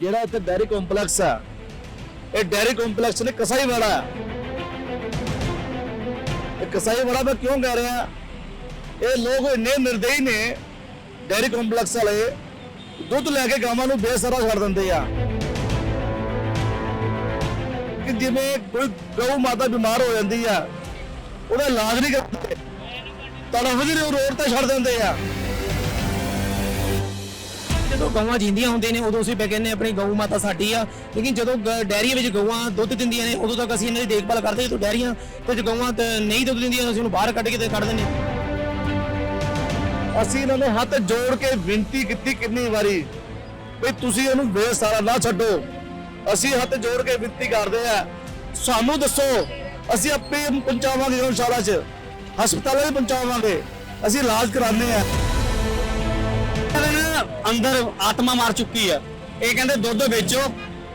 ਜਿਹੜਾ ਇੱਥੇ dairy complex ਆ, ਇਹ ਡੈਰੀ ਕੰਪਲੈਕਸ ਨੇ ਕਸਾਈ ਵਾਲਾ। ਇਹ ਕਸਾਈ ਵਾਲਾ ਮੈਂ ਕਿਉਂ ਕਹਿ ਰਿਹਾ? ਇਹ ਲੋਕ ਇੰਨੇ ਨਿਰਦਈ ਨੇ, ਡੈਰੀ ਕੰਪਲੈਕਸ ਵਾਲੇ, ਦੁੱਧ ਲੈ ਕੇ ਗਾਵਾਂ ਨੂੰ ਬੇਸਰਾ ਛੱਡ ਦਿੰਦੇ ਆ। ਕਿ ਜਿਵੇਂ ਕੋਈ ਗਊ ਮਾਤਾ ਬਿਮਾਰ ਹੋ ਜਾਂਦੀ ਆ, ਉਹਦਾ ਇਲਾਜ ਨਹੀਂ ਕਰਦੇ ਤੜਫ ਜਿਹੇ ਰੋਡ ਤੇ ਛੱਡ ਦਿੰਦੇ ਆ। ਜਦੋਂ ਗਊਆਂ ਜਿੰਦੀਆਂ ਹੁੰਦੀਆਂ ਨੇ, ਉਦੋਂ ਅਸੀਂ ਪੈ ਕਹਿੰਦੇ ਆਪਣੀ ਗਊ ਮਾਤਾ ਸਾਡੀ ਆ। ਲੇਕਿਨ ਜਦੋਂ ਗ- ਡੈਰੀਆਂ ਵਿੱਚ ਗਊਆਂ ਦੁੱਧ ਦਿੰਦੀਆਂ ਨੇ, ਉਦੋਂ ਤੱਕ ਅਸੀਂ ਇਹਨਾਂ ਦੀ ਦੇਖਭਾਲ ਕਰਦੇ ਜਦੋਂ ਡੈਰੀਆਂ ਤੇ ਜੇ ਗਊਆਂ ਨਹੀਂ ਦੁੱਧ ਦਿੰਦੀਆਂ ਅਸੀਂ ਉਹਨੂੰ ਬਾਹਰ ਕੱਢ ਕੇ ਤੇ ਕੱਢ ਦਿੰਦੇ ਅਸੀਂ ਇਹਨਾਂ ਨੇ ਹੱਥ ਜੋੜ ਕੇ ਬੇਨਤੀ ਕੀਤੀ ਕਿੰਨੀ ਵਾਰੀ ਵੀ ਤੁਸੀਂ ਇਹਨੂੰ ਬੇਸਾਰਾ ਨਾ ਛੱਡੋ। ਅਸੀਂ ਹੱਥ ਜੋੜ ਕੇ ਬੇਨਤੀ ਕਰਦੇ ਆ ਸਾਨੂੰ ਦੱਸੋ, ਅਸੀਂ ਆਪੇ ਪਹੁੰਚਾਵਾਂਗੇ ਗਊਸ਼ਾਲਾ 'ਚ। ਹਸਪਤਾਲਾਂ 'ਚ ਪਹੁੰਚਾਵਾਂਗੇ। ਅਸੀਂ ਇਲਾਜ ਕਰਾਉਂਦੇ ਆ ਅੰਦਰ ਆਤਮਾ ਮਾਰ ਚੁੱਕੀ ਆ। ਇਹ ਕਹਿੰਦੇ ਦੁੱਧ ਵੇਚੋ,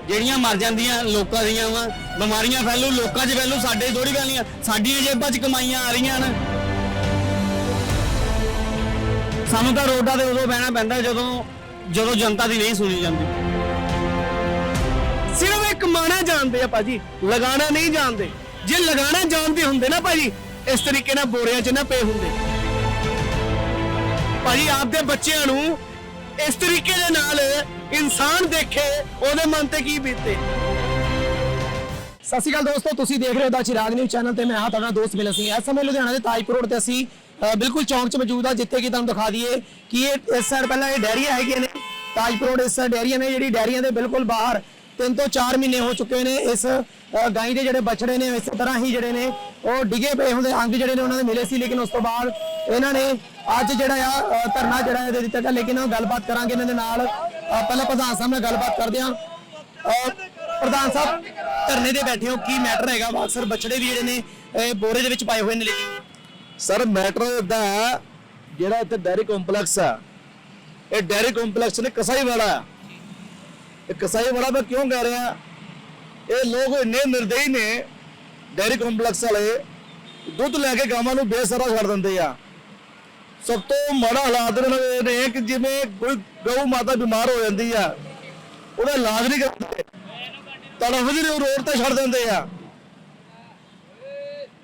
ਜਿਹੜੀਆਂ ਮਰ ਜਾਂਦੀਆਂ ਲੋਕਾਂ ਦੀਆਂ ਵਾ, ਬਿਮਾਰੀਆਂ ਫੈਲੂ, ਲੋਕਾਂ 'ਚ ਫੈਲੂ, ਸਾਡੇ ਥੋੜੀ ਫੈਲੀਆਂ ਸਾਡੀਆਂ ਜੇਬਾਂ 'ਚ ਕਮਾਈਆਂ ਆ ਰਹੀਆਂ ਨੇ ਸਾਨੂੰ ਤਾਂ ਰੋਡਾਂ ਤੇ ਉਦੋਂ ਬਹਿਣਾ ਪੈਂਦਾ ਜਦੋਂ ਜਦੋਂ ਜਨਤਾ ਦੀ ਨਹੀਂ ਸੁਣੀ ਜਾਂਦੀ। ਸਿਰਫ ਇਹ ਕਮਾਣਾ ਜਾਣਦੇ ਆ ਭਾਜੀ, ਲਗਾਣਾ ਨਹੀਂ ਜਾਣਦੇ। ਜੇ ਲਗਾਣਾ ਜਾਣਦੇ ਹੁੰਦੇ ਨਾ ਭਾਜੀ, ਇਸ ਤਰੀਕੇ ਨਾਲ ਬੋਰਿਆਂ 'ਚ ਨਾ ਪਏ ਹੁੰਦੇ। ਭਾਜੀ, ਆਪਦੇ ਬੱਚਿਆਂ ਨੂੰ ਇਸ ਤਰੀਕੇ ਦੇ ਨਾਲ ਇਨਸਾਨ ਦੇਖੇ ਉਹਦੇ ਮਨ ਤੇ ਕੀ ਬੀਤੇ। ਸਤਿ ਸ਼੍ਰੀ ਅਕਾਲ ਦੋਸਤੋ ਤੁਸੀਂ ਦੇਖ ਰਹੇ ਹੋ ਦਾ ਚਿਰਾਗ ਨਿਊਜ਼ ਚੈਨਲ ਤੇ ਮੈਂ ਹਾਂ ਤੁਹਾਡਾ ਦੋਸਤ ਮਿਲਨ ਸਿੰਘ ਇਸ ਸਮੇਂ ਲੁਧਿਆਣਾ ਦੇ ਤਾਜਪੁਰ ਰੋਡ ਤੇ ਅਸੀਂ ਬਿਲਕੁਲ ਚੌਂਕ 'ਚ ਮੌਜੂਦ ਆ ਜਿੱਥੇ ਕਿ ਤੁਹਾਨੂੰ ਦਿਖਾ ਦਈਏ ਕਿ ਇਹ ਇਸ ਸਾਈਡ ਪਹਿਲਾਂ ਇਹ ਡੈਰੀਆਂ ਹੈਗੀਆਂ ਨੇ। ਤਾਜਪੁਰ ਰੋਡ ਇਸ ਸਾਈਡ ਡੈਰੀਆਂ ਨੇ ਜਿਹੜੀ ਡੈਰੀਆਂ ਦੇ ਬਿਲਕੁਲ ਬਾਹਰ ਤਿੰਨ ਤੋਂ 4 ਮਹੀਨੇ ਹੋ ਚੁੱਕੇ ਨੇ ਇਸ ਅ, ਗਾਈ ਦੇ ਜਿਹੜੇ ਬਛੜੇ ਨੇ ਇਸੇ ਤਰ੍ਹਾਂ ਹੀ ਜਿਹੜੇ ਨੇ ਉਹ ਡਿੱਗੇ ਪਏ ਹੁੰਦੇ ਅੰਗ ਜਿਹੜੇ ਨੇ ਉਹਨਾਂ ਦੇ ਮਿਲੇ ਸੀ ਲੇਕਿਨ ਉਸ ਤੋਂ ਬਾਅਦ ਇਹਨਾਂ ਨੇ ਅੱਜ ਜਿਹੜਾ ਆ ਅ, ਧਰਨਾ ਜਿਹੜਾ ਇਹਦੇ ਦਿੱਤਾ ਗਿਆ ਲੇਕਿਨ ਉਹ ਗੱਲਬਾਤ ਕਰਾਂਗੇ ਇਹਨਾਂ ਦੇ ਨਾਲ। ਅ, ਪਹਿਲਾਂ ਪ੍ਰਧਾਨ ਸਾਹਿਬ ਨਾਲ ਗੱਲਬਾਤ ਕਰਦੇ ਹਾਂ। ਅਹ ਪ੍ਰਧਾਨ ਸਾਹਿਬ ਧਰਨੇ ਤੇ ਬੈਠੇ ਹੋ ਕੀ ਮੈਟਰ ਹੈਗਾ? ਵਾ ਅਕਸਰ ਬਛੜੇ ਵੀ ਜਿਹੜੇ ਨੇ ਇਹ ਬੋਰੇ ਦੇ ਵਿੱਚ ਪਾਏ ਹੋਏ ਨੇ ਲੇਕਿਨ। ਸਰ ਮੈਟਰ ਇਦਾਂ ਜਿਹੜਾ ਇੱਥੇ ਡੈਰੀ ਕੰਪਲੈਕਸ ਆ ਇਹ ਡੈਰੀ ਕੰਪਲੈਕਸ ਨੇ ਕਸਾਈ ਵਾਲਾ ਹੈ ਇਹ ਕਸਾਈ ਵਾਲਾ ਮੈਂ ਕਿਉਂ ਕਹਿ ਰਿਹਾ? ਇਹ ਲੋਕ ਇੰਨੇ ਨਿਰਦਈ ਨੇ ਡੈਰੀ ਕੰਪਲੈਕਸ ਵਾਲੇ ਦੁੱਧ ਲੈ ਕੇ ਗਾਵਾਂ ਨੂੰ ਬੇਸਰਾ ਛੱਡ ਦਿੰਦੇ ਆ। ਸਭ ਤੋਂ ਮਾੜਾ ਹਾਲਾਤ ਇਹਨਾਂ ਦੇ ਨੇ ਕਿ ਜਿਵੇਂ ਕੋਈ ਗਊ ਮਾਤਾ ਬਿਮਾਰ ਹੋ ਜਾਂਦੀ ਆ ਉਹਦਾ ਇਲਾਜ ਨਹੀਂ ਕਰਦੇ। ਤੜਫ ਜਿਹੇ ਰੋਡ ਤੇ ਛੱਡ ਦਿੰਦੇ ਆ।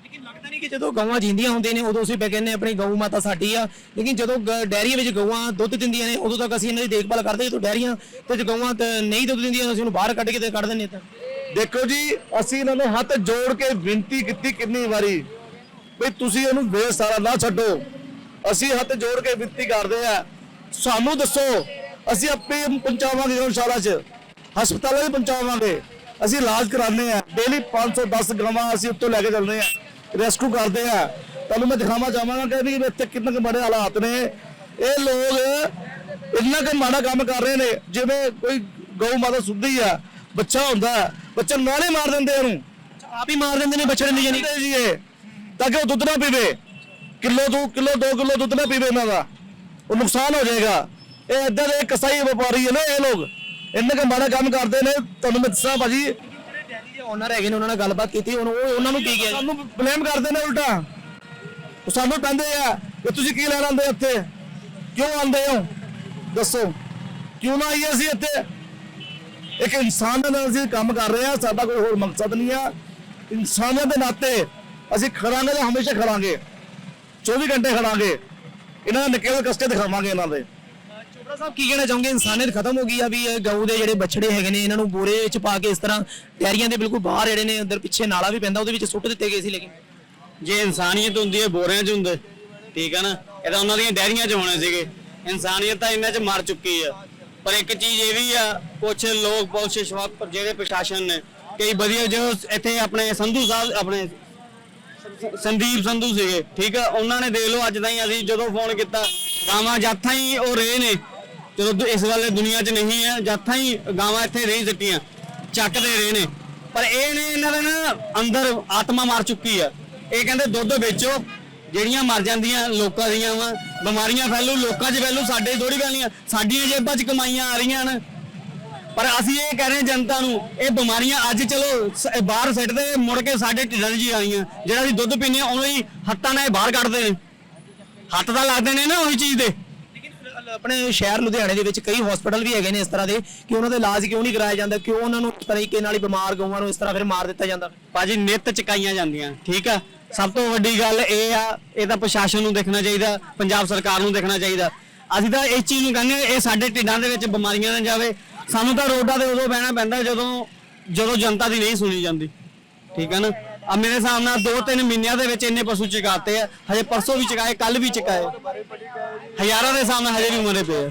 ਲੇਕਿਨ ਲੱਗਦਾ ਨਹੀਂ ਕਿ ਜਦੋਂ ਗਊਆਂ ਜਿੰਦੀਆਂ ਹੁੰਦੀਆਂ ਨੇ ਉਦੋਂ ਅਸੀਂ ਪੈ ਕਹਿੰਦੇ ਆਪਣੀ ਗਊ ਮਾਤਾ ਸਾਡੀ ਆ। ਲੇਕਿਨ ਜਦੋਂ ਗ- ਡੈਰੀਆਂ ਵਿੱਚ ਗਊਆਂ ਦੁੱਧ ਦਿੰਦੀਆਂ ਨੇ ਉਦੋਂ ਤੱਕ ਅਸੀਂ ਇਹਨਾਂ ਦੀ ਦੇਖਭਾਲ ਕਰਦੇ ਜਦੋਂ ਡੈਰੀਆਂ ਤੇ ਜੇ ਗਊਆਂ ਤੇ ਨਹੀਂ ਦੁੱਧ ਦਿੰਦੀਆਂ ਅਸੀਂ ਉਹਨੂੰ ਬਾਹਰ ਕੱਢ ਕੇ ਤੇ ਕੱਢ ਦਿੰਦੇ ਤਾਂ। ਦੇਖੋ ਜੀ ਅਸੀਂ ਇਹਨਾਂ ਨੂੰ ਹੱਥ ਜੋੜ ਕੇ ਬੇਨਤੀ ਕੀਤੀ ਕਿੰਨੀ ਵਾਰੀ ਵੀ ਤੁਸੀਂ ਇਹਨੂੰ ਬੇਸਹਾਰਾ ਨਾ ਛੱਡੋ। ਅਸੀਂ ਹੱਥ ਜੋੜ ਕੇ ਬੇਨਤੀ ਕਰਦੇ ਆ ਸਾਨੂੰ ਦੱਸੋ ਅਸੀਂ ਆਪੇ ਪਹੁੰਚਾਵਾਂਗੇ ਗਊਸ਼ਾਲਾ 'ਚ। ਹਸਪਤਾਲਾਂ 'ਚ ਪਹੁੰਚਾਵਾਂਗੇ। ਅਸੀਂ ਇਲਾਜ ਕਰਾਉਂਦੇ ਆ ਡੇਲੀ 510 ਗਾਵਾਂ ਅਸੀਂ ਉੱਤੋਂ ਲੈ ਕੇ ਚੱਲਦੇ ਆ ਰੈਸਕਿਊ ਕਰਦੇ ਆ ਤੁਹਾਨੂੰ ਮੈਂ ਦਿਖਾਵਾਂ ਚਾਹਾਂਗਾ ਕਿ ਵੀ ਇੱਥੇ ਕਿੰਨੇ ਕੁ ਮਾੜੇ ਹਾਲਾਤ ਨੇ। ਇਹ ਲੋਕ ਇੰਨਾ ਕੁ ਮਾੜਾ ਕੰਮ ਕਰ ਰਹੇ ਨੇ ਜਿਵੇਂ ਕੋਈ ਗਊ ਮਾਤਾ ਸੁੱਧੀ ਆ ਬੱਚਾ ਹੁੰਦਾ ਬੱਚਾ ਨਾਲੇ ਮਾਰ ਦਿੰਦੇ ਉਹਨੂੰ। ਆਪ ਹੀ ਮਾਰ ਦਿੰਦੇ ਨੇ ਬਛੜੇ ਨੂੰ ਜਾਨੀ ਨਹੀਂ ਜੀ ਇਹ ਤਾਂ ਕਿ ਉਹ ਦੁੱਧ ਨਾ ਪੀਵੇ। ਕਿਲੋ ਦੋ ਕਿਲੋ 2 ਕਿਲੋ ਦੁੱਧ ਨਾ ਪੀਵੇ ਇਹਨਾਂ ਦਾ। ਉਹ ਨੁਕਸਾਨ ਹੋ ਜਾਏਗਾ। ਇਹ ਇੱਦਾਂ ਦੇ ਕਸਾਈ ਵਪਾਰੀ ਹੈ ਨਾ ਇਹ ਲੋਕ। ਇੰਨੇ ਕੁ ਮਾੜਾ ਕੰਮ ਕਰਦੇ ਨੇ ਤੁਹਾਨੂੰ ਮੈਂ ਦੱਸਾਂ ਭਾਜੀ। ਦੇ ਓਨਰ ਹੈਗੇ ਨੇ ਉਹਨਾਂ ਨਾਲ ਗੱਲਬਾਤ ਕੀਤੀ ਹੁਣ ਉਹ ਉਹਨਾਂ ਨੂੰ ਕੀ ਕਿਹਾ ਸਾਨੂੰ ਬਲੇਮ ਕਰਦੇ ਨੇ ਉਲਟਾ। ਉਹ ਸਾਨੂੰ ਕਹਿੰਦੇ ਆ ਕਿ ਤੁਸੀਂ ਕੀ ਲੈਣ ਆਉਂਦੇ ਇੱਥੇ? ਕਿਉਂ ਆਉਂਦੇ ਹੋ? ਦੱਸੋ। ਕਿਉਂ ਨਾ ਆਈਏ ਅਸੀਂ ਇੱਥੇ? ਇੱਕ ਇਨਸਾਨ ਦੇ ਨਾਲ ਅਸੀਂ ਕੰਮ ਕਰ ਰਹੇ ਆ ਸਾਡਾ ਕੋਈ ਹੋਰ ਮਕਸਦ ਨਹੀਂ ਆ। ਇਨਸਾਨੀਅਤ ਦੇ ਨਾਤੇ ਅਸੀਂ ਖੜਾਂਗੇ ਤਾਂ ਹਮੇਸ਼ਾ ਖੜਾਂਗੇ। 24 ਘੰਟੇ ਖੜਾਂਗੇ। ਇਹਨਾਂ ਦਾ ਨਿੱਕੇ ਕਸ਼ਟੇ ਦਿਖਾਵਾਂਗੇ ਇਹਨਾਂ ਦੇ। ਚੋਪੜਾ ਸਾਹਿਬ ਕੀ ਕਹਿਣਾ ਚਾਹੋਗੇ? ਇਨਸਾਨੀਅਤ ਖਤਮ ਹੋ ਗਈ ਆ ਵੀ ਗਊ ਦੇ ਜਿਹੜੇ ਬਛੜੇ ਹੈਗੇ ਨੇ ਇਹਨਾਂ ਨੂੰ ਬੋਰੇ ਵਿੱਚ ਪਾ ਕੇ ਇਸ ਤਰ੍ਹਾਂ ਡੈਰੀਆਂ ਦੇ ਬਿਲਕੁਲ ਬਾਹਰ ਜਿਹੜੇ ਨੇ ਅੰਦਰ ਪਿੱਛੇ ਨਾਲਾ ਵੀ ਪੈਂਦਾ ਉਹਦੇ ਵਿੱਚ ਸੁੱਟ ਦਿੱਤੇ ਗਏ ਸੀ ਲੇਕਿਨ। ਜੇ ਇਨਸਾਨੀਅਤ ਹੁੰਦੀ ਹੈ ਬੋਰਿਆਂ 'ਚ ਹੁੰਦੇ। ਠੀਕ ਹੈ ਨਾ? ਇਹ ਤਾਂ ਉਹਨਾਂ ਦੀਆਂ ਡੈਰੀਆਂ 'ਚ ਹੋਣੇ ਸੀਗੇ। ਇਨਸਾਨੀਅਤ ਤਾਂ ਇਹਨਾਂ 'ਚ ਮਰ ਚੁੱਕੀ ਆ। ਪਰ ਇੱਕ ਚੀਜ਼ ਇਹ ਵੀ ਆ ਕੁਝ ਲੋਕ ਪੁਲਿਸ ਸ਼ਵਾਕ ਜਿਹੜੇ ਪ੍ਰਸ਼ਾਸਨ ਨੇ ਕਈ ਵਧੀਆ ਜੋ ਇੱਥੇ ਆਪਣੇ ਸੰਧੂ ਸਾਹਿਬ ਆਪਣੇ ਸੰਦੀਪ ਸੰਧੂ ਸੀਗੇ, ਠੀਕ ਆ? ਉਹਨਾਂ ਨੇ ਦੇਖ ਲਓ ਅੱਜ ਤਾਈਂ ਅਸੀਂ ਜਦੋਂ ਫੋਨ ਕੀਤਾ, ਗਾਵਾਂ ਜਾਥਾਂ ਹੀ ਉਹ ਰਹੇ ਨੇ। ਜਦੋਂ ਦੁ- ਇਸ ਵਾਲੇ ਦੁਨੀਆ 'ਚ ਨਹੀਂ ਹੈ ਜਾਥਾਂ ਹੀ ਗਾਵਾਂ ਇੱਥੇ ਰਹੀ ਸਿੱਟੀਆਂ ਚੱਕਦੇ ਰਹੇ ਨੇ। ਪਰ ਇਹ ਨੇ ਇਹਨਾਂ ਦਾ ਨਾ ਅੰਦਰ ਆਤਮਾ ਮਾਰ ਚੁੱਕੀ ਆ। ਇਹ ਕਹਿੰਦੇ ਦੁੱਧ ਵੇਚੋ, ਜਿਹੜੀਆਂ ਮਰ ਜਾਂਦੀਆਂ ਲੋਕਾਂ ਦੀਆਂ ਵਾ, ਬਿਮਾਰੀਆਂ ਫੈਲੂ, ਲੋਕਾਂ 'ਚ ਫੈਲੂ, ਸਾਡੇ ਥੋੜੀ ਫੈਲੀਆਂ ਸਾਡੀਆਂ ਜੇਬਾਂ 'ਚ ਕਮਾਈਆਂ ਆ ਰਹੀਆਂ ਨੇ ਪਰ ਅਸੀਂ ਇਹ ਕਹਿ ਰਹੇ ਜਨਤਾ ਨੂੰ ਇਹ ਬਿਮਾਰੀਆਂ ਅੱਜ ਚਲੋ ਸ- ਬਾਹਰ ਸਿੱਟਦੇ ਮੁੜ ਕੇ ਸਾਡੇ ਢਿੱਡਾਂ 'ਚ ਹੀ ਆਈਆਂ ਜਿਹੜਾ ਅਸੀਂ ਦੁੱਧ ਪੀਂਦੇ ਹਾਂ ਉਹਨੂੰ ਹੀ ਹੱਥਾਂ ਨਾਲ ਇਹ ਬਾਹਰ ਕੱਢਦੇ ਨੇ। ਹੱਥ ਤਾਂ ਲੱਗਦੇ ਨੇ ਨਾ ਉਹੀ ਚੀਜ਼ ਦੇ। ਲੇਕਿਨ ਆਪਣੇ ਸ਼ਹਿਰ ਲੁਧਿਆਣੇ ਦੇ ਵਿੱਚ ਕਈ ਹਸਪੀਟਲ ਵੀ ਹੈਗੇ ਨੇ ਇਸ ਤਰ੍ਹਾਂ ਦੇ ਕਿ ਉਹਨਾਂ ਦਾ ਇਲਾਜ ਕਿਉਂ ਨਹੀਂ ਕਰਾਇਆ ਜਾਂਦਾ ਕਿਉਂ ਉਹਨਾਂ ਨੂੰ ਇਸ ਤਰੀਕੇ ਨਾਲ ਹੀ ਬਿਮਾਰ ਗਊਆਂ ਨੂੰ ਇਸ ਤਰ੍ਹਾਂ ਫਿਰ ਮਾਰ ਦਿੱਤਾ ਜਾਂਦਾ? ਭਾਜੀ ਨਿਤ ਚਕਾਈਆਂ ਜਾਂਦੀਆਂ ਠੀਕ ਆ? ਸਭ ਤੋਂ ਵੱਡੀ ਗੱਲ ਇਹ ਆ ਇਹ ਤਾਂ ਪ੍ਰਸ਼ਾਸਨ ਨੂੰ ਦੇਖਣਾ ਚਾਹੀਦਾ ਪੰਜਾਬ ਸਰਕਾਰ ਨੂੰ ਦੇਖਣਾ ਚਾਹੀਦਾ। ਅਸੀਂ ਤਾਂ ਇਸ ਚੀਜ਼ ਨੂੰ ਕਹਿੰਦੇ ਇਹ ਸਾਡੇ ਢਿੱਡਾਂ ਦੇ ਵਿੱਚ ਬਿਮਾਰੀਆਂ ਨਾ ਜਾਵੇ ਸਾਨੂੰ ਤਾਂ ਰੋਡਾਂ ਤੇ ਉਦੋਂ ਬਹਿਣਾ ਪੈਂਦਾ ਜਦੋਂ ਜਦੋਂ ਜਨਤਾ ਦੀ ਨਹੀਂ ਸੁਣੀ ਜਾਂਦੀ। ਠੀਕ ਹੈ ਨਾ? ਆ ਮੇਰੇ ਹਿਸਾਬ ਨਾਲ 2-3 ਮਹੀਨਿਆਂ ਦੇ ਵਿੱਚ ਇੰਨੇ ਪਸ਼ੂ ਚਕਾਤੇ ਆ, ਹਜੇ ਪਰਸੋਂ ਵੀ ਚਕਾਏ ਕੱਲ ਵੀ ਚਕਾਏ ਹਜ਼ਾਰਾਂ ਦੇ ਹਿਸਾਬ ਨਾਲ ਹਜੇ ਵੀ ਮਰੇ ਪਏ ਆ।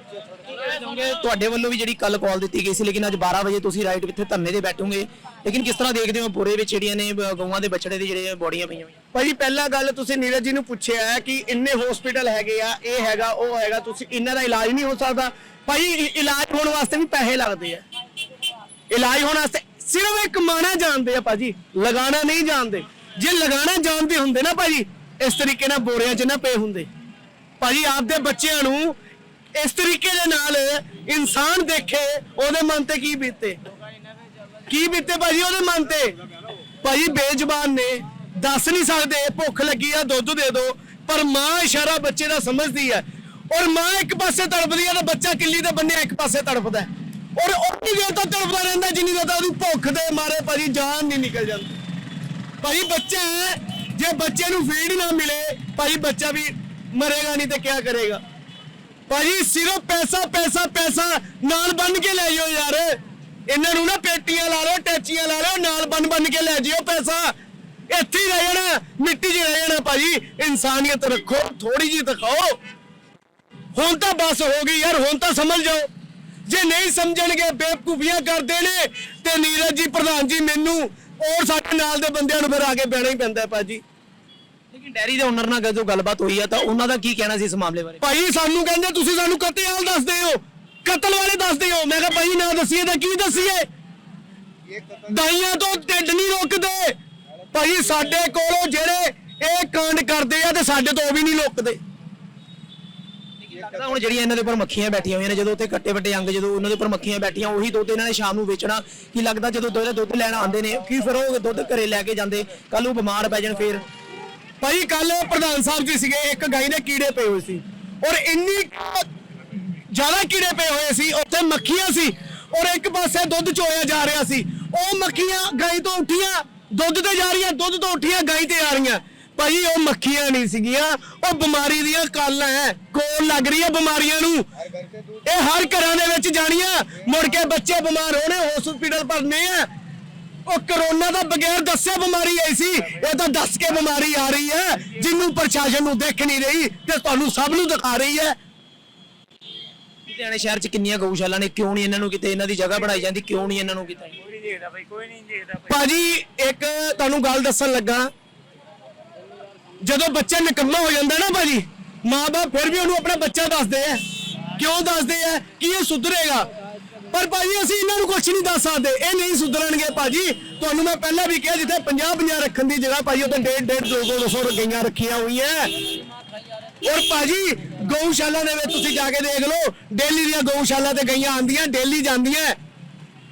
ਚਾਹੁੰਗੇ ਤੁਹਾਡੇ ਵੱਲੋਂ ਵੀ ਜਿਹੜੀ ਕੱਲ ਕਾਲ ਦਿੱਤੀ ਗਈ ਸੀ ਲੇਕਿਨ ਅੱਜ 12 ਵਜੇ ਤੁਸੀਂ ਰਾਈਟ ਇੱਥੇ ਧਰਨੇ ਤੇ ਬੈਠੋਗੇ। ਲੇਕਿਨ ਕਿਸ ਤਰ੍ਹਾਂ ਦੇਖਦੇ ਹੋ ਪੂਰੇ ਵਿੱਚ ਜਿਹੜੀਆਂ ਨੇ ਅ, ਗਊਆਂ ਦੇ ਬਛੜੇ ਦੀ ਜਿਹੜੇ ਬੋਡੀਆਂ ਪਈਆਂ ਹੋਈਆਂ? ਭਾਜੀ ਪਹਿਲਾ ਗੱਲ ਤੁਸੀਂ ਨੀਰਜ ਜੀ ਨੂੰ ਪੁੱਛਿਆ ਹੈ ਕਿ ਇੰਨੇ ਹਸਪੀਟਲ ਹੈਗੇ ਆ ਇਹ ਹੈਗਾ ਉਹ ਹੈਗਾ ਤੁਸੀਂ ਇਹਨਾਂ ਦਾ ਇਲਾਜ ਨਹੀਂ ਹੋ ਸਕਦਾ। ਭਾਜੀ ਇ- ਇਲਾਜ ਹੋਣ ਵਾਸਤੇ ਵੀ ਪੈਸੇ ਲੱਗਦੇ ਆ। ਇਲਾਜ ਹੋਣ ਵਾਸਤੇ ਸਿਰਫ ਇਹ ਕਮਾਣਾ ਜਾਣਦੇ ਆ ਭਾਜੀ ਲਗਾਣਾ ਨਹੀਂ ਜਾਣਦੇ। ਜੇ ਲਗਾਣਾ ਜਾਣਦੇ ਹੁੰਦੇ ਨਾ ਭਾਜੀ ਇਸ ਤਰੀਕੇ ਨਾਲ ਬੋਰਿਆਂ 'ਚ ਨਾ ਪਏ ਹੁੰਦੇ। ਭਾਜੀ ਆਪਦੇ ਬੱਚਿਆਂ ਨੂੰ ਇਸ ਤਰੀਕੇ ਦੇ ਨਾਲ ਇਨਸਾਨ ਦੇਖੇ, ਉਹਦੇ ਮਨ ਤੇ ਕੀ ਬੀਤੇ? ਕੀ ਬੀਤੇ ਭਾਜੀ ਉਹਦੇ ਮਨ ਤੇ? ਭਾਜੀ ਬੇਜ਼ਬਾਨ ਨੇ, ਦੱਸ ਨਹੀਂ ਸਕਦੇ, ਭੁੱਖ ਲੱਗੀ ਆ, ਦੁੱਧ ਦੇ ਦਿਓ ਪਰ ਮਾਂ ਇਸ਼ਾਰਾ ਬੱਚੇ ਦਾ ਸਮਝਦੀ ਹੈ। ਔਰ ਮਾਂ ਇੱਕ ਪਾਸੇ ਤੜਪਦੀ ਹੈ ਤਾਂ ਬੱਚਾ ਕਿੱਲੀ ਦੇ ਬੰਨਿਆ, ਇੱਕ ਪਾਸੇ ਤੜਪਦਾ ਹੈ। ਔਰ ਉਨੀ ਦੇਰ ਤੱਕ ਤੜਪਦਾ ਰਹਿੰਦਾ, ਜਿੰਨੀ ਦੇਰ ਤੱਕ ਉਹਦੀ ਭੁੱਖ ਦੇ ਮਾਰੇ ਭਾਜੀ ਜਾਨ ਨਹੀਂ ਨਿਕਲ ਜਾਂਦੀ। ਭਾਜੀ ਬੱਚਾ ਜੇ ਬੱਚੇ ਨੂੰ ਫੀਡ ਨਾ ਮਿਲੇ, ਭਾਜੀ ਬੱਚਾ ਵੀ ਮਰੇਗਾ ਨਹੀਂ ਤੇ ਕੀ ਕਰੇਗਾ? ਭਾਜੀ, ਸਿਰਫ ਪੈਸਾ ਪੈਸਾ ਪੈਸਾ ਨਾਲ ਬੰਨ ਕੇ ਲੈ ਜਾਓ ਯਾਰ। ਇਹਨਾਂ ਨੂੰ ਨਾ ਪੇਟੀਆਂ ਲਾ ਲਓ, ਟੈਚੀਆਂ ਲਾ ਲਓ, ਨਾਲ ਬੰਨ ਬੰਨ ਕੇ ਲੈ ਜਿਓ ਪੈਸਾ। ਇੱਥੇ ਹੀ ਰਹਿ ਜਾਣਾ, ਮਿੱਟੀ 'ਚ ਰਹਿ ਜਾਣਾ ਭਾਜੀ। ਇਨਸਾਨੀਅਤ ਰੱਖੋ ਥੋੜੀ ਜਿਹੀ ਦਿਖਾਓ। ਹੁਣ ਤਾਂ ਬਸ ਹੋ ਗਈ ਯਾਰ, ਹੁਣ ਤਾਂ ਸਮਝ ਜਾਓ। ਜੇ ਨਹੀਂ ਸਮਝਣਗੇ, ਬੇਵਕੂਫੀਆਂ ਕਰਦੇ ਨੇ, ਤੇ ਨੀਰਜ ਜੀ, ਪ੍ਰਧਾਨ ਜੀ ਮੈਨੂੰ, ਔਰ ਸਾਡੇ ਨਾਲ ਦੇ ਬੰਦਿਆਂ ਨੂੰ ਫਿਰ ਆ ਕੇ ਬਹਿਣਾ ਹੀ ਪੈਂਦਾ ਭਾਜੀ। ਲੇਕਿਨ ਡੈਰੀ ਦੇ ਓਨਰ ਨਾਲ ਜਦੋਂ ਗੱਲਬਾਤ ਹੋਈ ਆ ਤਾਂ ਉਹਨਾਂ ਦਾ ਕੀ ਕਹਿਣਾ ਸੀ ਇਸ ਮਾਮਲੇ ਬਾਰੇ? ਭਾਈ ਸਾਨੂੰ ਕਹਿੰਦੇ ਤੁਸੀਂ ਸਾਨੂੰ ਕਤਲ ਦੱਸਦੇ ਹੋ। ਕਤਲ ਵਾਲੇ ਦੱਸਦੇ ਹੋ। ਮੈਂ ਕਿਹਾ ਭਾਈ ਨਾ ਦਸੀਏ ਤਾਂ ਕੀ ਦਸੀਏ? ਦਾਈਆਂ ਤੋਂ ਢਿੱਡ ਨਹੀਂ ਰੁਕਦੇ। ਭਾਈ ਸਾਡੇ ਕੋਲੋਂ ਜਿਹੜੇ ਇਹ ਕਾਂਡ ਕਰਦੇ ਆ ਤੇ ਸਾਡੇ ਤੋਂ ਉਹ ਵੀ ਨਹੀਂ ਲੁਕਦੇ ਲੱਗਦਾ ਹੁਣ ਜਿਹੜੀਆਂ ਇਹਨਾਂ ਦੇ ਉੱਪਰ ਮੱਖੀਆਂ ਬੈਠੀਆਂ ਹੋਈਆਂ ਨੇ ਜਦੋਂ ਉੱਥੇ ਕੱਟੇ ਵੱਟੇ ਅੰਗ ਜਦੋਂ ਉਹਨਾਂ ਦੇ ਉੱਪਰ ਮੱਖੀਆਂ ਬੈਠੀਆਂ ਉਹੀ ਦੁੱਧ ਇਹਨਾਂ ਨੇ ਸ਼ਾਮ ਨੂੰ ਵੇਚਣਾ। ਕੀ ਲੱਗਦਾ ਜਦੋਂ ਦੁੱਧ ਦੁੱਧ ਲੈਣ ਆਉਂਦੇ ਨੇ ਕੀ ਫਿਰ ਉਹ ਦੁੱਧ ਘਰੇ ਲੈ ਕੇ ਜਾਂਦੇ? ਕੱਲ ਉਹ ਬਿਮਾਰ ਪੈ ਜਾਣ ਫਿਰ। ਭਾਈ ਕੱਲ ਪ੍ਰਧਾਨ ਸਾਹਿਬ ਜੀ ਸੀਗੇ, ਇੱਕ ਗਾਈ ਦੇ ਕੀੜੇ ਪਏ ਹੋਏ ਸੀ। ਔਰ ਇੰਨੀ ਜ਼ਿਆਦਾ ਕੀੜੇ ਪਏ ਹੋਏ ਸੀ, ਉੱਥੇ ਮੱਖੀਆਂ ਸੀ, ਔਰ ਇੱਕ ਪਾਸੇ ਦੁੱਧ ਚੋਇਆ ਜਾ ਰਿਹਾ ਸੀ। ਉਹ ਮੱਖੀਆਂ ਗਾਈ ਤੋਂ ਉੱਠੀਆਂ, ਦੁੱਧ ਤੇ ਜਾ ਰਹੀਆਂ, ਦੁੱਧ ਤੋਂ ਉੱਠੀਆਂ, ਗਾਈ ਤੇ ਆ ਰਹੀਆਂ। ਭਾਈ ਉਹ ਮੱਖੀਆਂ ਨਹੀਂ ਸੀਗੀਆਂ, ਉਹ ਬਿਮਾਰੀ ਦੀਆਂ ਕਾਲਾਂ ਹੈ, ਕੋਲ ਲੱਗ ਰਹੀ ਹੈ ਬਿਮਾਰੀਆਂ ਨੂੰ। ਇਹ ਹਰ ਘਰਾਂ ਦੇ ਵਿੱਚ ਜਾਣੀਆਂ, ਮੁੜ ਕੇ ਬੱਚੇ ਬਿਮਾਰ ਹੋਣੇ ਹਸਪੀਟਲ ਭਰਨੇ ਆ। ਉਹ ਕਰੋਨਾ ਦਾ ਬਗੈਰ ਦੱਸੇ ਬਿਮਾਰੀ ਆਈ ਸੀ। ਇਹ ਤਾਂ ਦੱਸ ਕੇ ਬਿਮਾਰੀ ਆ ਰਹੀ ਹੈ। ਜਿਹਨੂੰ ਪ੍ਰਸ਼ਾਸਨ ਨੂੰ ਦੇਖ ਨਹੀਂ ਰਹੀ ਤੇ ਤੁਹਾਨੂੰ ਸਭ ਨੂੰ ਦਿਖਾ ਰਹੀ ਹੈ। ਲੁਧਿਆਣੇ ਸ਼ਹਿਰ 'ਚ ਕਿੰਨੀਆਂ ਗਊਸ਼ਾਲਾ ਨੇ? ਕਿਉਂ ਨਹੀਂ ਇਹਨਾਂ ਨੂੰ ਕਿਤੇ ਇਹਨਾਂ ਦੀ ਜਗ੍ਹਾ ਬਣਾਈ ਜਾਂਦੀ? ਕਿਉਂ ਨਹੀਂ ਇਹਨਾਂ ਨੂੰ ਕਿਤੇ? ਭਾਜੀ ਇੱਕ ਤੁਹਾਨੂੰ ਗੱਲ ਦੱਸਣ ਲੱਗਾ। ਜਦੋਂ ਬੱਚਾ ਨਿਕੰਮਾ ਹੋ ਜਾਂਦਾ ਨਾ ਭਾਜੀ ਮਾਪੇ ਫਿਰ ਵੀ ਉਹਨੂੰ ਆਪਣਾ ਬੱਚਾ ਦੱਸਦੇ ਆ। ਕਿਉਂ ਦੱਸਦੇ ਆ? ਕਿ ਇਹ ਸੁਧਰੇਗਾ? ਪਰ ਭਾਜੀ, ਅਸੀਂ ਇਹਨਾਂ ਨੂੰ ਕੁਝ ਨਹੀਂ ਦੱਸ ਸਕਦੇ। ਇਹ ਨਹੀਂ ਸੁਧਰਨਗੇ ਭਾਜੀ। ਤੁਹਾਨੂੰ ਮੈਂ ਪਹਿਲਾਂ ਵੀ ਕਿਹਾ, ਜਿੱਥੇ 50 50 ਰੱਖਣ ਦੀ ਜਗ੍ਹਾ ਭਾਜੀ, ਉੱਥੇ 1.5 1.5 200 ਗਈਆਂ ਰੱਖੀਆਂ ਹੋਈਆਂ। ਔਰ ਭਾਜੀ, ਗਊਸ਼ਾਲਾ ਦੇ ਵਿੱਚ ਤੁਸੀਂ ਜਾ ਕੇ ਦੇਖ ਲਓ, ਡੇਲੀ ਦੀਆਂ ਗਊਸ਼ਾਲਾ ਤੇ ਗਈਆਂ ਆਂਦੀਆਂ ਡੇਲੀ ਜਾਂਦੀਆਂ।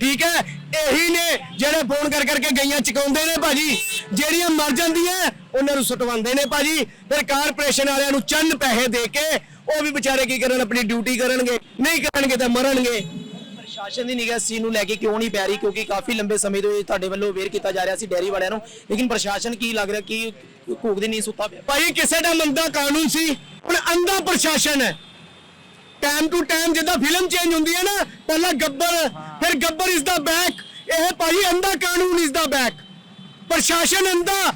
ਠੀਕ ਹੈ? ਇਹੀ ਨੇ ਜਿਹੜੇ ਫੋਨ ਕਰ ਕਰਕੇ ਗਈਆਂ ਚਕਾਉਂਦੇ ਨੇ ਭਾਜੀ। ਜਿਹੜੀਆਂ ਮਰ ਜਾਂਦੀਆਂ, ਉਹਨਾਂ ਨੂੰ ਸੁਟਵਾਉਂਦੇ ਨੇ ਭਾਜੀ। ਫਿਰ ਕਾਰਪੋਰੇਸ਼ਨ ਵਾਲਿਆਂ ਨੂੰ ਚੰਨ ਪੈਸੇ ਦੇ ਕੇ, ਉਹ ਵੀ ਵਿਚਾਰੇ ਕੀ ਕਰਨ, ਆਪਣੀ ਡਿਊਟੀ ਕਰਨਗੇ। ਨਹੀਂ ਕਰਨਗੇ ਤਾਂ ਮਰਨਗੇ। ਪ੍ਰਸ਼ਾਸਨ ਦੀ ਨਿਗਾਹ ਇਸ ਨੂੰ ਲੈ ਕੇ ਕਿਉਂ ਨਹੀਂ ਪੈ ਰਹੀ? ਕਿਉਂਕਿ ਕਾਫੀ ਲੰਬੇ ਸਮੇਂ ਤੋਂ ਇਹ ਤੁਹਾਡੇ ਵੱਲੋਂ ਅਵੇਅਰ ਕੀਤਾ ਜਾ ਰਿਹਾ ਸੀ ਡੈਰੀ ਵਾਲਿਆਂ ਨੂੰ। ਲੇਕਿਨ ਪ੍ਰਸ਼ਾਸਨ ਕੀ ਲੱਗ ਰਿਹਾ? ਕਿ ਭੂਖ ਨਹੀਂ ਸੁੱਤਾ ਪਿਆ? ਭਾਈ, ਕਿਸੇ ਦਾ ਮੰਦਾ ਕਾਨੂੰਨ ਸੀ। ਹੁਣ ਅੰਧਾ ਪ੍ਰਸ਼ਾਸਨ ਹੈ। ਟਾਈਮ ਟੂ ਟਾਈਮ ਜਿੱਦਾਂ ਫਿਲਮ ਚੇਂਜ ਹੁੰਦੀ ਹੈ ਨਾ, ਪਹਿਲਾਂ ਗੱਬਰ, ਫਿਰ ਗੱਬਰ ਇਸ ਦਾ ਬੈਕ ਇਹ ਭਾਈ ਅੰਦਾ ਕਾਨੂੰਨ ਇਸ ਦਾ ਬੈਕ ਪ੍ਰਸ਼ਾਸਨ ਅੰਦਾ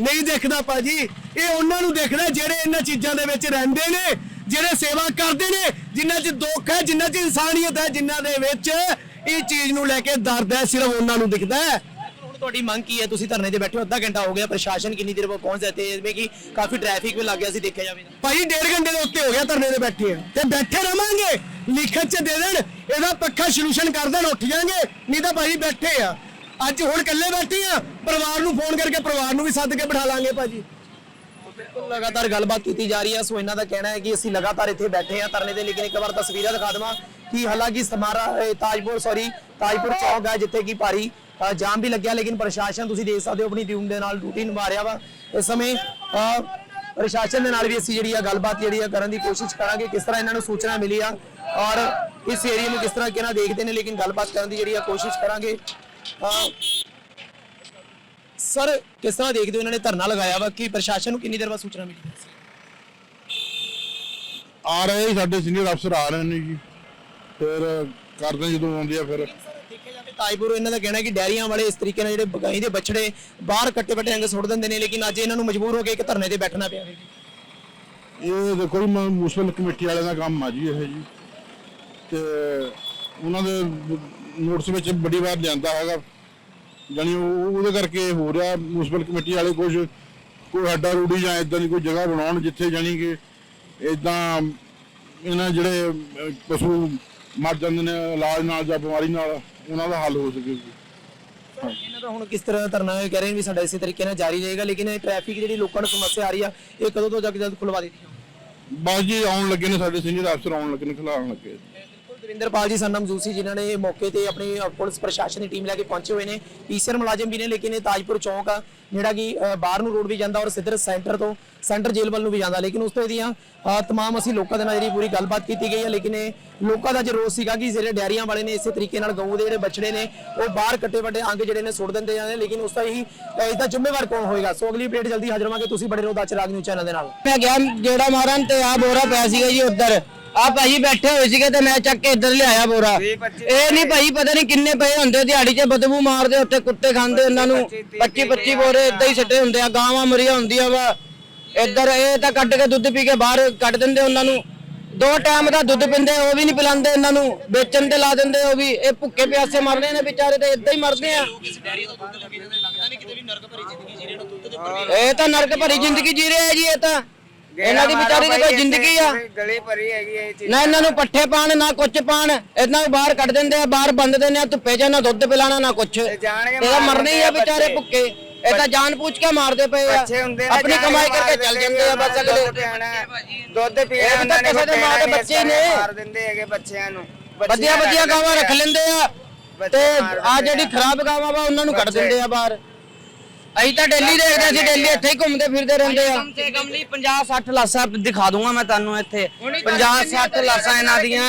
ਨਹੀਂ ਦੇਖਦਾ ਭਾਜੀ। ਇਹ ਉਹਨਾਂ ਨੂੰ ਦੇਖਦਾ ਜਿਹੜੇ ਇਹਨਾਂ ਚੀਜ਼ਾਂ ਦੇ ਵਿੱਚ ਰਹਿੰਦੇ ਨੇ। ਜਿਹੜੇ ਸੇਵਾ ਕਰਦੇ ਨੇ ਜਿਨ੍ਹਾਂ 'ਚ ਦੁੱਖ ਹੈ ਜਿਨ੍ਹਾਂ 'ਚ ਇਨਸਾਨੀਅਤ ਹੈ ਜਿਨ੍ਹਾਂ ਦੇ ਵਿੱਚ ਇਹ ਚੀਜ਼ ਨੂੰ ਲੈ ਕੇ ਦਰਦ ਹੈ ਸਿਰਫ ਉਹਨਾਂ ਨੂੰ ਦਿਖਦਾ ਹੈ। ਹੁਣ ਤੁਹਾਡੀ ਮੰਗ ਕੀ ਹੈ? ਤੁਸੀਂ ਧਰਨੇ ਤੇ ਬੈਠੇ ਹੋ ਅੱਧਾ ਘੰਟਾ ਹੋ ਗਿਆ ਪ੍ਰਸ਼ਾਸਨ ਕਿੰਨੀ ਦੇਰ ਬਾਅਦ ਪਹੁੰਚ ਜਾਤੇ ਜਿਵੇਂ ਕਿ ਕਾਫੀ ਟ੍ਰੈਫਿਕ ਵੀ ਲੱਗ ਗਿਆ ਸੀ ਦੇਖਿਆ ਜਾਵੇ ਤਾਂ। ਭਾਈ ਡੇਢ ਘੰਟੇ ਦੇ ਉੱਤੇ ਹੋ ਗਿਆ ਧਰਨੇ ਤੇ ਬੈਠੇ ਆ ਤੇ ਬੈਠੇ ਰਵਾਂਗੇ ਲਿਖਤ ਚ ਦੇ ਦੇਣ ਇਹਦਾ ਪੱਖਾ ਸੋਲੂਸ਼ਨ ਕਰ ਦੇਣ ਉੱਠ ਜਾਾਂਗੇ ਨਹੀਂ ਤਾਂ ਭਾਈ ਬੈਠੇ ਆ। ਅੱਜ ਹੁਣ ਇਕੱਲੇ ਬੈਠੇ ਆ ਪਰਿਵਾਰ ਨੂੰ ਫੋਨ ਕਰਕੇ ਪਰਿਵਾਰ ਨੂੰ ਵੀ ਸੱਦ ਕੇ ਬਿਠਾ ਲਾਂਗੇ ਭਾਜੀ। ਲਗਾਤਾਰ ਗੱਲਬਾਤ ਕੀਤੀ ਜਾ ਰਹੀ ਹੈ। ਸੋ ਇਹਨਾਂ ਦਾ ਕਹਿਣਾ ਹੈ ਕਿ ਅਸੀਂ ਲਗਾਤਾਰ ਇੱਥੇ ਬੈਠੇ ਹਾਂ। ਧਰਨੇ ਤੇ ਲੇਕਿਨ ਇੱਕ ਵਾਰ ਤਸਵੀਰਾਂ ਦਿਖਾ ਦਵਾਂ ਕਿ ਹਾਲਾਂਕਿ ਸਮਾਰਾ ਤਾਜਪੁਰ ਸੌਰੀ ਤਾਜਪੁਰ ਚੌਕ ਹੈ ਜਿੱਥੇ ਕਿ ਭਾਰੀ ਜਾਮ ਵੀ ਲੱਗਿਆ। ਲੇਕਿਨ ਪ੍ਰਸ਼ਾਸਨ ਤੁਸੀਂ ਦੇਖ ਸਕਦੇ ਹੋ ਆਪਣੀ ਟੀਮ ਦੇ ਨਾਲ ਡਿਊਟੀ ਨਿਭਾ ਰਿਹਾ ਵਾ। ਇਸ ਸਮੇਂ ਅ, ਪ੍ਰਸ਼ਾਸਨ ਦੇ ਨਾਲ ਵੀ ਅਸੀਂ ਜਿਹੜੀ ਆ ਗੱਲਬਾਤ ਜਿਹੜੀ ਆ ਕਰਨ ਦੀ ਕੋਸ਼ਿਸ਼ ਕਰਾਂਗੇ। ਕਿਸ ਤਰ੍ਹਾਂ ਇਹਨਾਂ ਨੂੰ ਸੂਚਨਾ ਮਿਲੀ ਆ ਔਰ ਇਸ ਏਰੀਆ ਨੂੰ ਕਿਸ ਤਰ੍ਹਾਂ ਕਿਹਨਾਂ ਦੇਖਦੇ ਨੇ ਲੇਕਿਨ ਗੱਲਬਾਤ ਕਰਨ ਦੀ ਜਿਹੜੀ ਆ ਕੋਸ਼ਿਸ਼ ਕਰਾਂਗੇ। ਸਰ ਕਿਸ ਤਰ੍ਹਾਂ ਦੇਖਦੇ ਹੋ ਇਹਨਾਂ ਨੇ ਧਰਨਾ ਲਗਾਇਆ ਵਾ? ਕਿ ਪ੍ਰਸ਼ਾਸਨ ਨੂੰ ਕਿੰਨੀ ਦੇਰ ਬਾਅਦ ਸੂਚਨਾ ਮਿਲੀ? ਆ ਰਹੇ ਸਾਡੇ ਸੀਨੀਅਰ ਅਫਸਰ ਆ ਰਹੇ ਨੇ ਜੀ। ਫਿਰ ਕਰਦੇ ਜਦੋਂ ਆਉਂਦੇ ਆ ਫਿਰ ਦੇਖਿਆ ਜਾਵੇ ਤਾਜਪੁਰ ਇਹਨਾਂ ਦਾ ਕਹਿਣਾ ਹੈ ਕਿ ਡੈਰੀਆਂ ਵਾਲੇ ਇਸ ਤਰੀਕੇ ਨਾਲ ਜਿਹੜੇ ਬਗਾਈ ਦੇ ਬਛੜੇ ਬਾਹਰ ਕੱਟੇ ਵੱਟੇ ਅੰਗ ਸੁੱਟ ਦਿੰਦੇ ਨੇ ਲੇਕਿਨ ਅੱਜ ਇਹਨਾਂ ਨੂੰ ਮਜਬੂਰ ਹੋ ਕੇ ਇੱਕ ਧਰਨੇ ਤੇ ਬੈਠਣਾ ਪਿਆ ਇਹ ਦੇਖੋ ਜੀ ਮਿਊਨਿਸਪਲ ਕਮੇਟੀ ਵਾਲਿਆਂ ਦਾ ਕੰਮ ਆ ਜੀ ਇਹ ਜੀ। ਤੇ ਉਹਨਾਂ ਦੇ ਨੋਟਿਸ ਵਿੱਚ ਬੜੀ ਵਾਰ ਲਿਆਂਦਾ ਹੈਗਾ। ਜਾਨੀ ਉਹ ਉਹਦੇ ਕਰਕੇ ਹੋ ਰਿਹਾ ਮਿਊਨਿਸਪਲ ਕਮੇਟੀ ਵਾਲੇ ਕੁਝ ਕੋਈ ਹੱਡਾ ਰੂੜੀ ਜਾਂ ਇਦਾਂ ਦੀ ਕੋਈ ਜਗ੍ਹਾ ਬਣਾਉਣ ਜਿੱਥੇ ਜਾਨੀ ਕਿ ਇਦਾਂ ਇਹਨਾਂ ਜਿਹੜੇ ਪਸ਼ੂ ਮਰ ਜਾਂਦੇ ਨੇ ਇਲਾਜ ਨਾਲ ਜਾਂ ਬਿਮਾਰੀ ਨਾਲ ਉਹਨਾਂ ਦਾ ਹੱਲ ਹੋ ਸਕੇ। ਇਹਨਾਂ ਦਾ ਹੁਣ ਕਿਸ ਤਰ੍ਹਾਂ ਧਰਨਾ ਕਹਿ ਰਹੇ ਨੇ ਵੀ ਸਾਡਾ ਇਸੇ ਤਰੀਕੇ ਨਾਲ ਜਾਰੀ ਰਹੇਗਾ ਲੇਕਿਨ ਇਹ ਟ੍ਰੈਫਿਕ ਜਿਹੜੀ ਲੋਕਾਂ ਨੂੰ ਸਮੱਸਿਆ ਆ ਰਹੀ ਆ ਇਹ ਕਦੋਂ ਤੋਂ ਜਲਦ ਜਲਦ ਖੁਲਵਾ ਦਿੱਤੀ ਬਸ ਜੀ ਆਉਣ ਲੱਗੇ ਨੇ ਸਾਡੇ ਸੀਨੀਅਰ ਅਫਸਰ ਆਉਣ ਲੱਗੇ ਨੇ ਖਿਲਾਉਣ ਲੱਗੇ। ਦਵਿੰਦਰਪਾਲ ਜੀ ਸੰਨਮ ਜੂਸੀ ਜਿਨ੍ਹਾਂ ਨੇ ਮੌਕੇ ਤੇ ਆਪਣੀ ਪੁਲਿਸ ਪ੍ਰਸ਼ਾਸਨ ਦੀ ਟੀਮ ਲੈ ਕੇ ਪਹੁੰਚੇ ਹੋਏ ਨੇ। ਪੀਸੀਆਰ ਮੁਲਾਜ਼ਮ ਵੀ ਨੇ ਲੇਕਿਨ ਇਹ ਤਾਜਪੁਰ ਚੌਂਕ ਆ ਜਿਹੜਾ ਕਿ ਬਾਹਰ ਨੂੰ ਰੋਡ ਵੀ ਜਾਂਦਾ ਔਰ ਸਿੱਧਰ ਸੈਂਟਰ ਤੋਂ ਸੈਂਟਰ ਜੇਲ੍ਹ ਵੱਲ ਨੂੰ ਵੀ ਜਾਂਦਾ। ਲੇਕਿਨ ਉਸ ਤੋਂ ਇਹਦੀਆਂ ਤਮਾਮ ਅਸੀਂ ਲੋਕਾਂ ਦੇ ਨਾਲ ਜਿਹੜੀ ਪੂਰੀ ਗੱਲਬਾਤ ਕੀਤੀ ਗਈ ਹੈ ਲੇਕਿਨ ਇਹ ਲੋਕਾਂ ਦਾ ਜੋ ਰੋਸ ਸੀਗਾ ਕਿ ਜਿਹੜੇ ਡੈਰੀਆਂ ਵਾਲੇ ਨੇ ਇਸੇ ਤਰੀਕੇ ਨਾਲ ਗਊ ਦੇ ਜਿਹੜੇ ਬੱਚੜੇ ਨੇ ਉਹ ਬਾਹਰ ਕੱਟੇ ਵੱਡੇ ਅੰਗ ਜਿਹੜੇ ਨੇ ਸੁੱਟ ਦਿੰਦੇ ਜਾਂਦੇ ਲੇਕਿਨ ਉਸ ਦਾ ਹੀ ਅ, ਜ਼ਿੰਮੇਵਾਰ ਕੌਣ ਹੋਏਗਾ? ਸੋ ਅਗਲੀ ਅਪਡੇਟ ਜਲਦੀ ਹਾਜ਼ਰ ਹੋਵਾਂਗੇ। ਤੁਸੀਂ ਬੜੇ ਰਹੋ ਦੱਚ ਰਾਗ ਨਿਊਜ਼ ਚੈਨਲ ਦੇ ਨਾਲ। ਮੈਂ ਗਿਆ ਜਿਹੜਾ ਮਾਰਨ ਤੇ ਆ ਬੋਰਾ ਪਿਆ ਸੀਗਾ ਜੀ ਉੱਧਰ। ਆ ਭਾਈ ਬੈਠੇ ਹੋਏ ਸੀਗੇ ਤੇ ਮੈਂ ਚੱਕ ਕੇ ਇੱਧਰ ਲਿਆਇਆ ਬੋਰਾ। ਇਹ ਨਹੀਂ ਭਾਈ ਪਤਾ ਨਹੀਂ ਕਿੰਨੇ ਪਏ ਹੁੰਦੇ ਦਿਹਾੜੀ 'ਚ ਬਦਬੂ ਮਾਰਦੇ ਉੱਤੇ ਕੁੱਤੇ ਖਾਂਦੇ ਉਹਨਾਂ ਨੂੰ 25 25 ਬੋਰੇ ਇਦਾਂ ਹੀ ਸਿੱਟੇ ਹੁੰਦੇ ਆ ਗਾਵਾਂ ਮਰੀਆਂ ਹੁੰਦੀਆਂ ਵਾ। ਇੱਧਰ ਇਹ ਤਾਂ ਕੱਢ ਕੇ ਦੁੱਧ ਪੀ ਕੇ ਬਾਹਰ ਕੱਢ ਦਿੰਦੇ ਉਹਨਾਂ ਨੂੰ। ਦੋ ਟਾਈਮ ਦਾ ਦੁੱਧ ਪਿੰਦੇ ਉਹ ਵੀ ਨਹੀਂ ਪਿਲਾਉਂਦੇ ਇਹਨਾਂ ਨੂੰ। ਵੇਚਣ ਤੇ ਲਾ ਦਿੰਦੇ ਉਹ ਵੀ। ਇਹ ਭੁੱਖੇ ਪਿਆਸੇ ਮਰਦੇ ਨੇ ਵਿਚਾਰੇ ਤੇ ਇਦਾਂ ਹੀ ਮਰਦੇ ਆ। ਇਹ ਤਾਂ ਨਰਕ ਭਰੀ ਜ਼ਿੰਦਗੀ ਜੀ ਰਹੇ ਆ ਜੀ ਇਹ ਤਾਂ। ਇਹਨਾਂ ਦੀ ਵਿਚਾਰੀ ਦੀ ਕੋਈ ਜ਼ਿੰਦਗੀ ਆ। ਗਲੀ ਭਰੀ ਹੈਗੀ ਇਹ ਚੀਜ਼ ਨਾ ਇਹਨਾਂ ਨੂੰ ਪੱਠੇ ਪਾਣ ਨਾ ਕੁਛ ਪਾਣ ਇਹਨਾਂ ਨੂੰ ਬਾਹਰ ਕੱਢ ਦਿੰਦੇ ਆ ਬਾਹਰ ਬੰਦ ਦਿੰਦੇ ਆ ਧੁੱਪੇ ਜਾਂ ਨਾ ਦੁੱਧ ਪਿਲਾਣਾ ਨਾ ਕੁਛ। ਇਹ ਤਾਂ ਮਰਨੇ ਹੀ ਆ ਵਿਚਾਰੇ। ਭੁੱਖੇ। ਇਹ ਤਾਂ ਜਾਣ ਪੂਛ ਕੇ ਮਾਰਦੇ ਪਏ ਆ। ਆਪਣੀ ਕਮਾਈ ਕਰਕੇ ਚੱਲ ਜਾਂਦੇ ਆ ਬਸ ਅਗਲੇ। ਦੁੱਧ ਇਹ ਪੀਣਾ ਉਹਨਾਂ ਤਾਂ ਕਿਸੇ ਦੇ ਮਾਂ ਦੇ ਬੱਚੇ ਨੇ। ਮਾਰ ਦਿੰਦੇ ਹੈਗੇ ਬੱਚਿਆਂ ਨੂੰ। ਵਧੀਆ ਵਧੀਆ ਗਾਵਾਂ ਰੱਖ ਲੈਂਦੇ ਆ। ਤੇ ਆ ਜਿਹੜੀ ਖਰਾਬ ਗਾਵਾਂ ਵਾ ਉਹਨਾਂ ਨੂੰ ਕੱਢ। ਦਿੰਦੇ ਆ ਬਾਹਰ। ਅਸੀਂ ਤਾਂ ਡੇਲੀ ਦੇਖਦੇ ਅਸੀਂ ਡੇਲੀ ਇੱਥੇ ਹੀ ਘੁੰਮਦੇ ਫਿਰਦੇ ਰਹਿੰਦੇ ਆ। ਕਮ ਸੇ ਕਮ ਲਈ 50 60 ਲਾਸਾਂ ਦਿਖਾ ਦੂੰਗਾ ਮੈਂ ਤੁਹਾਨੂੰ ਇੱਥੇ। 50 60 ਲਾਸਾਂ ਇਹਨਾਂ ਦੀਆਂ।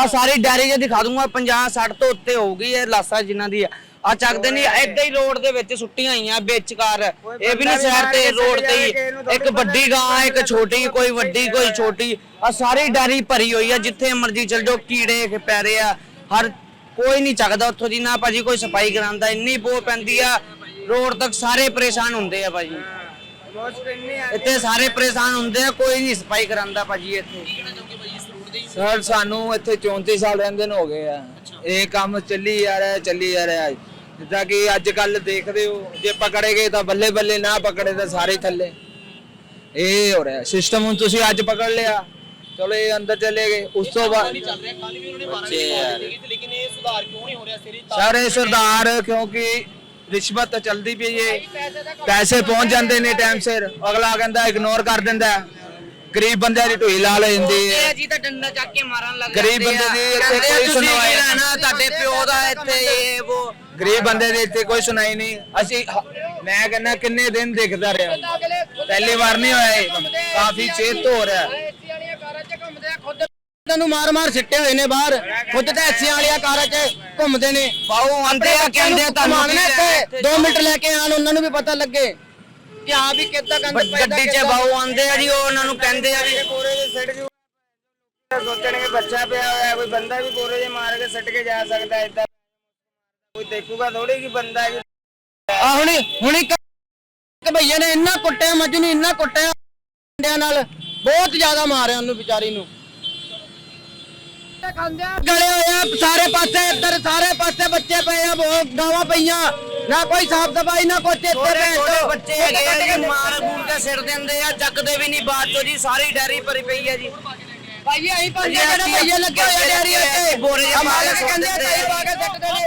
ਆ ਸਾਰੀ ਡੈਰੀ 'ਚ ਦਿਖਾ ਦੂੰਗਾ 50 60 ਤੋਂ ਉੱਤੇ ਹੋਊਗੀ ਇਹ ਲਾਸਾਂ ਜਿਨ੍ਹਾਂ ਦੀ ਆ। ਆ ਚੱਕਦੇ ਨਹੀਂ ਏਦਾਂ ਹੀ ਰੋਡ ਦੇ ਵਿੱਚ ਸੁੱਟੀਆਂ ਹੋਈਆਂ ਵਿਚਕਾਰ। ਇਹ ਵੀ ਨਹੀਂ ਸ਼ਹਿਰ ਤੇ ਰੋਡ ਤੇ ਹੀ ਇੱਕ ਵੱਡੀ ਗਾਂ ਇੱਕ ਛੋਟੀ ਕੋਈ ਵੱਡੀ ਕੋਈ ਛੋਟੀ। ਆ ਸਾਰੀ ਡੈਰੀ ਭਰੀ ਹੋਈ ਆ ਜਿੱਥੇ ਮਰਜ਼ੀ ਚਲ ਜਾਓ ਕੀੜੇ ਪੈ ਰਹੇ ਆ। ਹਰ ਕੋਈ ਨਹੀਂ ਚੱਕਦਾ ਉੱਥੋਂ ਦੀ ਨਾ ਭਾਜੀ ਕੋਈ ਸਫ਼ਾਈ ਕਰਾਉਂਦਾ ਇੰਨੀ ਬੋ ਪੈਂਦੀ ਆ। ਰੋਡ ਤੱਕ ਸਾਰੇ ਪਰੇਸ਼ਾਨ ਹੁੰਦੇ ਆ ਭਾਜੀ। ਮੁਸ਼ਕ ਇੰਨੀ ਆ ਇੱਥੇ ਸਾਰੇ ਪਰੇਸ਼ਾਨ ਹੁੰਦੇ ਆ ਕੋਈ ਨਹੀਂ ਸਫ਼ਾਈ ਕਰਾਂਦਾ ਭਾਜੀ ਇੱਥੇ। ਸਰ ਸਾਨੂੰ ਇੱਥੇ 34 ਸਾਲ ਰਹਿੰਦੇ ਨੂੰ ਹੋ ਗਏ ਆ। ਇਹ ਕੰਮ ਚੱਲੀ ਜਾ ਰਿਹਾ ਚੱਲੀ ਜਾ ਰਿਹਾ। ਜਿੱਦਾਂ ਕਿ ਅੱਜ ਕੱਲ ਦੇਖਦੇ ਹੋ ਜੇ ਪਕੜੇ ਗਏ ਤਾਂ ਬੱਲੇ ਬੱਲੇ ਨਾ ਪਕੜੇ ਤਾਂ ਸਾਰੇ ਥੱਲੇ। ਇਹ ਹੋ ਰਿਹਾ। ਸਿਸਟਮ ਹੁਣ ਤੁਸੀਂ ਅੱਜ ਪਕੜ ਲਿਆ। ਚਲੋ ਇਹ ਅੰਦਰ ਚਲੇ ਗਏ। ਉਸ ਤੋਂ ਬਾਅਦ ਬੱਚੇ ਯਾਰ ਲੇਕਿਨ ਇਹ ਸੁਧਾਰ ਕਿਉਂ ਨਹੀਂ ਹੋ ਰਿਹਾ? ਸਿਰੇ ਸਰ ਇਹ ਸਰਦਾਰ ਕਿਉਂਕਿ ਰਿਸ਼ਵਤ ਤਾਂ ਚੱਲਦੀ ਪਈ ਏ। ਪੈਸੇ ਪਹੁੰਚ ਜਾਂਦੇ ਨੇ ਟਾਈਮ ਸਿਰ। ਅਗਲਾ ਕਹਿੰਦਾ ਇਗਨੋਰ ਕਰ ਦਿੰਦਾ। ਗਰੀਬ ਬੰਦਿਆਂ ਦੀ ਢੋਈ ਲਾ ਲੈਂਦੀ ਹੈ ਜੀ ਤਾਂ ਡੰਡਾ ਚੱਕ ਕੇ ਮਾਰਨ ਲੱਗ ਗਰੀਬ ਬੰਦੇ ਦੀ ਇੱਥੇ ਕੋਈ ਸੁਣਵਾਈ ਨਹੀਂ। ਰਹਿਣਾ ਤੁਹਾਡੇ ਪਿਓ ਦਾ ਇੱਥੇ ਇਹ ਉਹ ਗਰੀਬ ਬੰਦੇ ਦੀ ਇੱਥੇ ਕੋਈ ਸੁਣਾਈ ਨਹੀਂ। ਅਸੀਂ ਮੈਂ ਕਹਿੰਦਾ ਕਿੰਨੇ ਦਿਨ ਦੇਖਦਾ ਰਿਹਾ। ਪਹਿਲੀ ਵਾਰ ਨਹੀਂ ਹੋਇਆ ਇਹ। ਕਾਫੀ ਚੇਤ ਹੋ ਰਿਹਾ। ਇਹਨਾਂ ਨੂੰ ਮਾਰ ਮਾਰ ਸਿੱਟੇ ਹੋਏ ਨੇ ਬਾਹਰ। ਖੁਦ ਤਾਂ ਐਸੀਆਂ ਵਾਲੀਆਂ ਕਾਰਾਂ 'ਚ ਘੁੰਮਦੇ ਨੇ। ਬਾਹੂ ਆਂਦੇ ਆ ਕਹਿੰਦੇ ਆ ਤੁਹਾਨੂੰ ਘੁਮਾਉਣਾ ਇੱਥੇ। 2 ਮਿੰਟ ਲੈ ਕੇ ਆਣ ਉਹਨਾਂ ਨੂੰ ਵੀ ਪਤਾ ਲੱਗੇ ਕਿ ਹਾਂ ਵੀ ਕਿੱਦਾਂ ਗੰਦ ਪੈਦਾ ਗੱਡੀ 'ਚ ਬਾਹੂ ਆਂਦੇ ਆ ਜੀ ਉਹ ਉਹਨਾਂ ਨੂੰ ਕਹਿੰਦੇ ਆ ਵੀ ਬੋਰੇ ਦੇ ਸਿੱਟ ਜੂ। ਸੋਚਣਗੇ ਬੱਚਾ ਪਿਆ ਹੋਇਆ ਕੋਈ ਬੰਦਾ ਵੀ ਬੋਰੇ ਦੇ ਮਾਰ ਕੇ ਸਿੱਟ ਕੇ ਜਾ ਸਕਦਾ ਏਦਾਂ ਕੋਈ ਦੇਖੂਗਾ ਥੋੜੀ ਕਿ ਬੰਦਾ ਜੀ ਆ ਹੁਣੀ ਹੁਣੀ ਇੱਕ ਇੱਕ ਭਈਏ ਨੇ ਇੰਨਾ ਕੁੱਟਿਆ ਮੱਝ ਨੂੰ ਇੰਨਾ ਕੁੱਟਿਆ ਡੰਡਿਆਂ ਨਾਲ। ਬਹੁਤ ਜ਼ਿਆਦਾ ਮਾਰਿਆ ਉਹਨੂੰ ਵਿਚਾਰੀ ਨੂੰ। ਗਲੇ ਹੋਏ ਆ ਸਾਰੇ ਪਾਸੇ ਇੱਧਰ ਸਾਰੇ ਪਾਸੇ ਬੱਚੇ ਪਏ ਆ ਬਹੁਤ ਗਾਵਾਂ ਪਈਆਂ। ਨਾ ਕੋਈ ਸਾਫ਼ ਸਫ਼ਾਈ ਨਾ ਕੁਛ ਇੱਥੇ ਛੋਟੇ ਭੈਣ ਛੋਟੇ ਚੋ। ਬੱਚੇ ਹੈਗੇ ਆ ਜੀ ਮਾਰ ਮੂਰ ਕੇ ਸਿਰ ਦਿੰਦੇ ਆ ਚੱਕਦੇ ਵੀ ਨਹੀਂ ਬਾਅਦ ਚੋਂ ਜੀ ਸਾਰੀ ਡੈਰੀ ਭਰੀ ਪਈ ਆ ਜੀ। ਭਾਈ ਅਸੀਂ ਪੰਜ ਜਿਹੜੇ ਭਈਏ ਲੱਗੇ ਹੋਏ ਆ ਡੈਰੀ ਉੱਤੇ। ਬੋਰੇ ਜਿਹੇ ਪਾ ਕੇ ਕਹਿੰਦੇ ਆ ਤਾਈ ਪਾ ਕੇ ਨੇ।